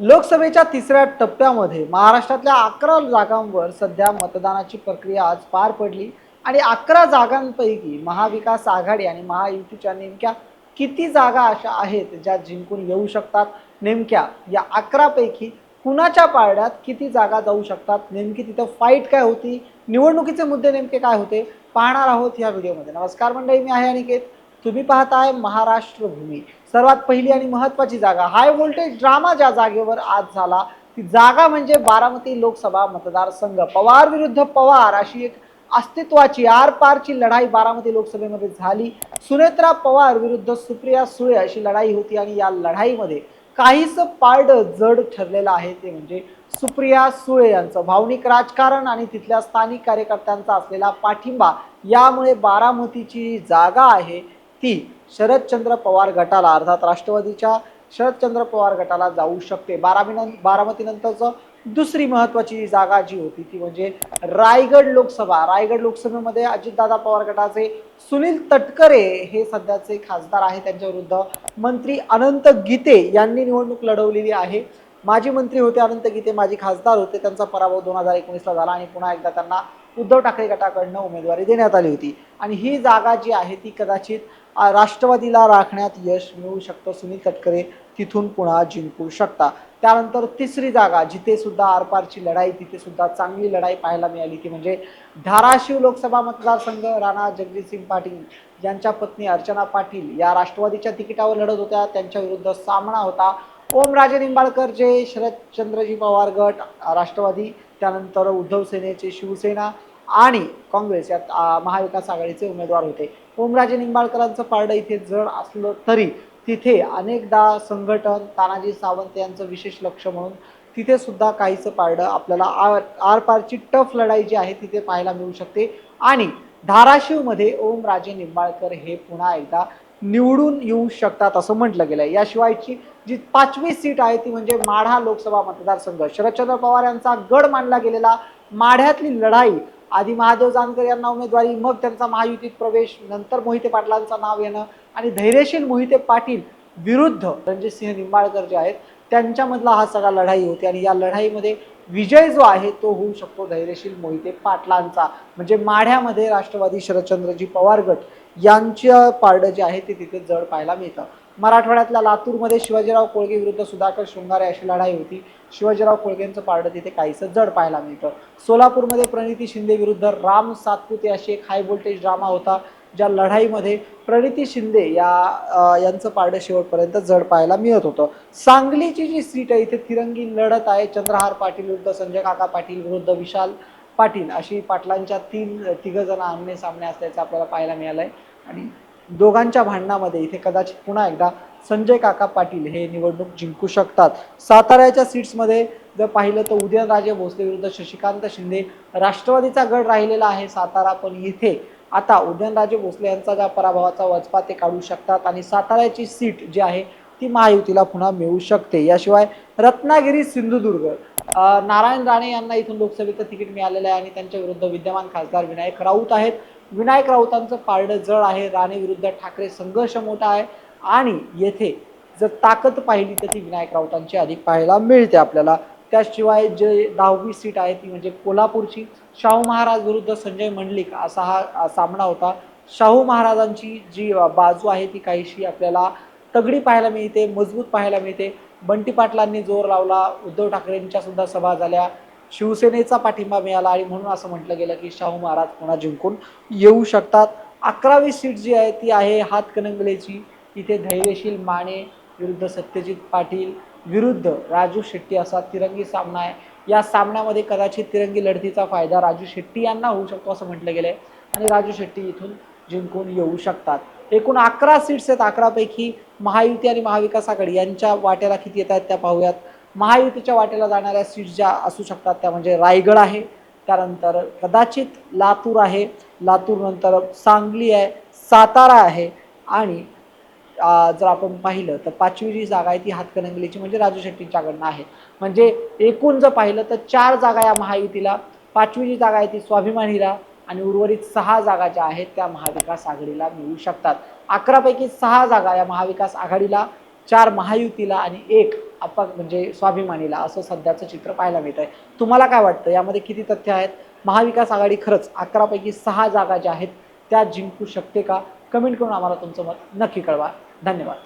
लोकसभेच्या तिसऱ्या टप्प्यामध्ये महाराष्ट्रातल्या अकरा जागांवर सध्या मतदानाची प्रक्रिया आज पार पडली आणि अकरा जागांपैकी महाविकास आघाडी आणि महायुतीच्या नेमक्या किती जागा अशा आहेत ज्या जिंकून येऊ शकतात? नेमक्या या अकरापैकी कुणाच्या पारड्यात किती जागा जाऊ शकतात? नेमकी तिथं फाईट काय होती? निवडणुकीचे मुद्दे नेमके काय होते? पाहणार आहोत या व्हिडिओमध्ये. नमस्कार मंडळी मी आहे अनिकेत. तुम्ही पाहताय महाराष्ट्र भूमी सर्वात पहिली आणि महत्वाची जागा. हाय व्होल्टेज ड्रामा ज्या जागेवर आज झाला ती जागा म्हणजे बारामती लोकसभा मतदारसंघ. पवार विरुद्ध पवार अशी एक अस्तित्वाची आरपारची लढाई बारामती लोकसभेमध्ये झाली. सुनेत्रा पवार विरुद्ध सुप्रिया सुळे अशी लढाई होती आणि या लढाईमध्ये काहीच पारड जड ठरलेलं आहे ते म्हणजे सुप्रिया सुळे यांचं. भावनिक राजकारण आणि तिथल्या स्थानिक कार्यकर्त्यांचा असलेला पाठिंबा यामुळे बारामतीची जागा आहे. ती शरदचंद्र पवार गटाला अर्थात राष्ट्रवादीच्या शरदचंद्र पवार गटाला जाऊ शकते. बारामी बारामतीनंतरचं दुसरी महत्वाची जागा जी होती ती म्हणजे रायगड लोकसभा. रायगड लोकसभेमध्ये अजितदादा पवार गटाचे सुनील तटकरे हे सध्याचे खासदार आहे त्यांच्याविरुद्ध मंत्री अनंत गीते यांनी निवडणूक लढवलेली आहे. माजी मंत्री होते अनंत गीते माजी खासदार होते. त्यांचा पराभव दोन हजार एकोणीसला झाला आणि पुन्हा एकदा त्यांना उद्धव ठाकरे गटाकडनं उमेदवारी देण्यात आली होती. आणि ही जागा जी आहे ती कदाचित राष्ट्रवादीला राखण्यात यश मिळू शकतं सुनील तटकरे तिथून पुन्हा जिंकू शकता. त्यानंतर तिसरी जागा जिथे सुद्धा आरपारची लढाई तिथे सुद्धा चांगली लढाई पाहायला मिळाली ती म्हणजे धाराशिव लोकसभा मतदारसंघ राणा जगजितसिंग पाटील यांच्या पत्नी अर्चना पाटील या राष्ट्रवादीच्या तिकिटावर लढत होत्या. त्यांच्या विरुद्ध सामना होता. ओमराजे निंबाळकर जे शरदचंद्रजी पवार गट राष्ट्रवादी त्यानंतर उद्धव सेनेचे शिवसेना आणि काँग्रेस या महाविकास आघाडीचे उमेदवार होते. ओमराजे निंबाळकरांचं पारडं इथे जड असलं तरी तिथे अनेकदा संघटन तानाजी सावंत यांचं विशेष लक्ष म्हणून तिथे सुद्धा काहीचं पारडं आपल्याला आर आरपारची टफ लढाई जी आहे तिथे पाहायला मिळू शकते. आणि धाराशिवमध्ये ओमराजे निंबाळकर हे पुन्हा एकदा निवडून येऊ शकतात असं म्हटलं गेलंय. याशिवायची जी पाचवी सीट आहे ती म्हणजे माढा लोकसभा मतदारसंघ. शरदचंद्र पवार यांचा गड मानला गेलेला माढ्यातली लढाई. आधी महादेव जानकर यांना उमेदवारी मग त्यांचा महायुतीत प्रवेश नंतर मोहिते पाटलांचं नाव येणं आणि धैर्यशील मोहिते पाटील विरुद्ध रणजितसिंह निंबाळकर जे आहेत त्यांच्यामधला हा सगळा लढाई होती. आणि या लढाईमध्ये विजय जो आहे तो होऊ शकतो धैर्यशील मोहिते पाटलांचा. म्हणजे माढ्यामध्ये राष्ट्रवादी शरदचंद्रजी पवार गट. यांच्या पारडं जे आहे ते तिथे जड पाहायला मिळतं. मराठवाड्यातल्या लातूरमध्ये शिवाजीराव कोळगे विरुद्ध सुधाकर शृंगारे अशी लढाई होती. शिवाजीराव कोळगेंचं पारडं तिथे काहीसं जड पाहायला मिळतं. सोलापूरमध्ये प्रणिती शिंदे विरुद्ध राम सातपुते अशी एक हाय व्होल्टेज ड्रामा होता ज्या लढाईमध्ये प्रणिती शिंदे या यांचं पारडं शेवटपर्यंत जड पाहायला मिळत होतं. सांगलीची जी सीट आहे इथे तिरंगी लढत आहे चंद्रहार पाटील विरुद्ध संजय काका पाटील विरुद्ध विशाल पाटील अशी पाटलांच्या तीन तिघं जण आमने सामने असल्याचं आपल्याला पाहायला मिळालं आहे आणि दोघांच्या भांडणामध्ये इथे कदाचित पुन्हा एकदा संजय काका पाटील हे निवडणूक जिंकू शकतात. साताऱ्याच्या सीट्समध्ये जर पाहिलं तर उदयनराजे भोसले विरुद्ध शशिकांत शिंदे राष्ट्रवादीचा गड राहिलेला आहे सातारा पण इथे आता उदयनराजे भोसले यांचा ज्या पराभवाचा वचपा ते काढू शकतात आणि साताऱ्याची सीट जी आहे ती महायुतीला पुन्हा मिळू शकते. याशिवाय रत्नागिरी सिंधुदुर्ग नारायण राणे यांना इथून लोकसभेचं तिकीट मिळालेलं आहे आणि त्यांच्या विरुद्ध विद्यमान खासदार विनायक राऊत आहेत. विनायक राऊतांचं पारडं जड आहे राणे विरुद्ध ठाकरे संघर्ष मोठा आहे आणि येथे जर ताकद पाहिली तर ती विनायक राऊतांची अधिक पाहायला मिळते आपल्याला. त्याशिवाय जे दहावी सीट आहे ती म्हणजे कोल्हापूरची शाहू महाराज विरुद्ध संजय मंडलिक असा हा सामना होता. शाहू महाराजांची जी बाजू आहे ती काहीशी आपल्याला तगडी पाहायला मिळते मजबूत पाहायला मिळते. बंटी पाटलांनी जोर लावला उद्धव ठाकरेंच्या सुद्धा सभा झाल्या शिवसेनेचा पाठिंबा मिळाला आणि म्हणून असं म्हटलं गेलं की शाहू महाराज पुन्हा जिंकून येऊ शकतात. अकरावी सीट जी आहे ती आहे हातकणंगलेची इथे धैर्यशील माने विरुद्ध सत्यजित पाटील विरुद्ध राजू शेट्टी असा तिरंगी सामना आहे. या सामन्यामध्ये कदाचित तिरंगी लढतीचा फायदा राजू शेट्टी यांना होऊ शकतो असं म्हटलं गेलं आहे आणि राजू शेट्टी इथून जिंकून येऊ शकतात. एकूण अकरा सीट्स आहेत. अकरापैकी महायुती आणि महाविकास आघाडी यांच्या वाट्याला किती येत आहेत त्या पाहूयात. महायुतीच्या वाट्याला जाणाऱ्या सीट्स ज्या असू शकतात त्या म्हणजे रायगड आहे. त्यानंतर कदाचित लातूर आहे. लातूरनंतर सांगली आहे. सातारा आहे. आणि जर आपण पाहिलं तर पाचवी जी जागा आहे ती हातकणंगलीची म्हणजे राजू शेट्टींच्याकडनं आहे. म्हणजे एकूण जर पाहिलं तर चार जागा या महायुतीला पाचवी जी जागा आहे ती स्वाभिमानीला आणि उर्वरित सहा जागा ज्या आहेत त्या महाविकास आघाडीला मिळू शकतात. अकरापैकी सहा जागा या महाविकास आघाडीला चार महायुतीला आणि एक अपा म्हणजे स्वाभिमानीला असं सध्याचं चित्र पाहायला मिळत आहे तुम्हाला काय वाटतं? यामध्ये किती तथ्य आहेत? महाविकास आघाडी खरंच अकरापैकी सहा जागा ज्या आहेत त्या जिंकू शकते का? कमेंट करून आम्हाला तुमचं मत नक्की कळवा. धन्यवाद.